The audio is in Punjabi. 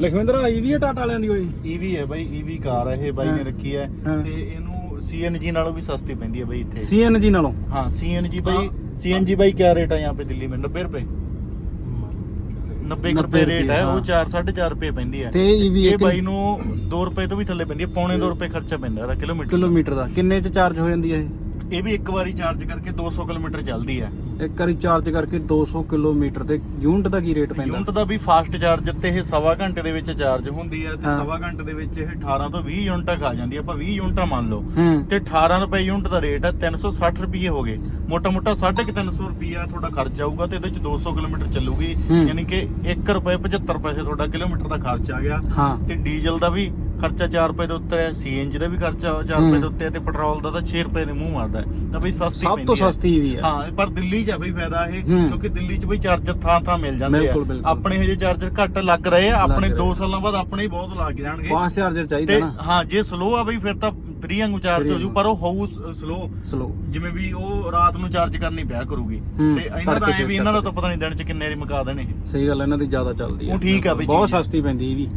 ਲਖਵਿੰਦਰ ਆਈ ਵੀ ਹੈ ਟਾਟਾ ਵਾਲਿਆਂ ਦੀ ਕੋਈ ਈਵੀ ਹੈ ਬਾਈ ਈਵੀ ਕਾਰ ਹੈ ਇਹ ਬਾਈ ਨੇ ਹਾਂ। ਰੱਖੀ ਹੈ ਹਾਂ। ਤੇ ਇਹਨੂੰ ਸੀਐਨਜੀ ਨਾਲੋਂ ਵੀ ਸਸਤੀ ਪੈਂਦੀ ਹੈ ਬਾਈ ਇੱਥੇ ਸੀਐਨਜੀ ਨਾਲੋਂ हाँ सीएनजी भाई सीएनजी भाई क्या रेट है यहाँ पे दिल्ली में नब्बे रुपए नब्बे 90 रुपए रेट है हाँ। ਉਹ 4 4.5 ਰੁਪਏ ਪੈਂਦੀ ਹੈ ਤੇ EV ਇਹ ਇੱਕ- ਬਾਈ ਨੂੰ 2 ਰੁਪਏ ਤੋਂ ਵੀ ਥੱਲੇ ਪੈਂਦੀ ਹੈ ਪੌਣੇ 2 ਰੁਪਏ ਖਰਚਾ ਪੈਂਦਾ ਇਹਦਾ ਕਿਲੋਮੀਟਰ ਕਿਲੋਮੀਟਰ ਦਾ ਕਿੰਨੇ ਚ ਚਾਰਜ ਹੋ ਜਾਂਦੀ ਹੈ ਇਹ ਇਹ ਵੀ ਇੱਕ ਵਾਰੀ ਚਾਰਜ ਕਰਕੇ 200 ਕਿਲੋਮੀਟਰ ਚੱਲਦੀ ਹੈ। ਇੱਕ ਵਾਰੀ ਚਾਰਜ ਕਰਕੇ 200 ਕਿਲੋਮੀਟਰ ਤੇ ਯੂਨਿਟ ਦਾ ਕੀ ਰੇਟ ਪੈਂਦਾ? ਯੂਨਿਟ ਦਾ ਵੀ ਫਾਸਟ ਚਾਰਜਰ ਤੇ ਇਹ ਸਵਾ ਘੰਟੇ ਦੇ ਵਿੱਚ ਚਾਰਜ ਹੁੰਦੀ ਹੈ ਤੇ ਹਾਂ। ਸਵਾ ਘੰਟੇ ਦੇ ਵਿੱਚ ਇਹ 18 ਤੋਂ 20 ਯੂਨਿਟਾਂ ਖਾ ਜਾਂਦੀ ਹੈ। ਆਪਾਂ 20 ਯੂਨਿਟਾਂ ਮੰਨ ਲਓ। ਹੂੰ। ਤੇ 18 ਰੁਪਏ ਯੂਨਿਟ ਦਾ ਰੇਟ ਹੈ 360 ਰੁਪਏ ਹੋ ਗਏ। ਮੋਟਾ ਮੋਟਾ 350 ਰੁਪਿਆ ਤੁਹਾਡਾ ਖਰਚ ਆਊਗਾ ਤੇ ਇਹਦੇ ਚ 200 ਕਿਲੋਮੀਟਰ ਚੱਲੂਗੀ। ਹੂੰ। ਯਾਨੀ ਕਿ 1 ਰੁਪਏ 75 ਪੈਸੇ ਤੁਹਾਡਾ ਕਿਲੋਮੀਟਰ ਦਾ ਖਰਚ ਆ ਗਿਆ। ਹਾਂ। ਤੇ ਡੀਜ਼ਲ ਦਾ ਵੀ ਖਰਚਾ 4 ਰੁਪਏ ਦੇ ਉੱਤੇ ਹੈ ਸੀਐਨਜੀ ਦਾ ਵੀ ਖਰਚਾ 4 ਹੂੰ। ਰੁਪਏ ਦੇ ਉੱਤੇ ਹੈ ਤੇ ਪੈਟਰੋਲ ਦਾ ਤਾਂ 6 ਰੁਪਏ ਦੇ ਮੂੰਹ ਮਾਰਦਾ ਹੈ। ਤਾਂ ਬਈ ਸਸਤੀ ਸਭ ਤੋਂ। ਸਸਤੀ ਵੀ ਹੈ ਹਾਂ ਪਰ ਦਿੱਲੀ 'ਚ ਆ ਬਈ ਫਾਇਦਾ ਇਹ। ਕਿਉਂਕਿ ਦਿੱਲੀ 'ਚ ਬਈ ਚਾਰਜਰ ਥਾਂ ਥਾਂ ਮਿਲ ਜਾਂਦੇ ਆ। ਆਪਣੇ ਹਜੇ ਚਾਰਜਰ ਘੱਟ ਲੱਗ ਰਹੇ ਆ ਆਪਣੇ ਲੱਗ ਰਹੇ 2 ਸਾਲਾਂ ਬਾਅਦ ਆਪਣੇ ਹੀ ਬਹੁਤ ਲੱਗ ਜਾਣਗੇ ਫਾਸਟ ਚਾਰਜਰ ਚਾਹੀਦਾ ਤੇ ਨਾ ਹਾਂ ਜੇ ਸਲੋ ਆ ਬਈ ਫਿਰ ਤਾਂ ਫ੍ਰੀ ਵਾਂਗੂ ਚਾਰਜ ਹੋ ਜੂ ਪਰ ਉਹ ਹੋਊ ਸਲੋ ਸਲੋ ਜਿਵੇਂ ਵੀ ਉਹ ਰਾਤ ਨੂੰ ਚਾਰਜ ਕਰਨੀ ਪਿਆ ਕਰੂਗੀ ਤੇ ਇਹਨਾਂ ਦਾ ਐ ਵੀ ਇਹਨਾਂ ਦਾ ਤਾਂ ਪਤਾ ਨਹੀਂ ਦਿਨ ਚ ਕਿੰਨੇ ਵਾਰੀ ਮੁਕਾ ਦੇਣੇ ਸਹੀ ਗੱਲ ਇਹਨਾਂ ਦੀ ਜ਼ਿਆਦਾ ਚੱਲਦੀ ਹੈ ਉਹ ਠੀਕ ਆ ਬਈ ਬਹੁਤ। ਸਸਤੀ ਪੈਂਦੀ ਇਹ ਵੀ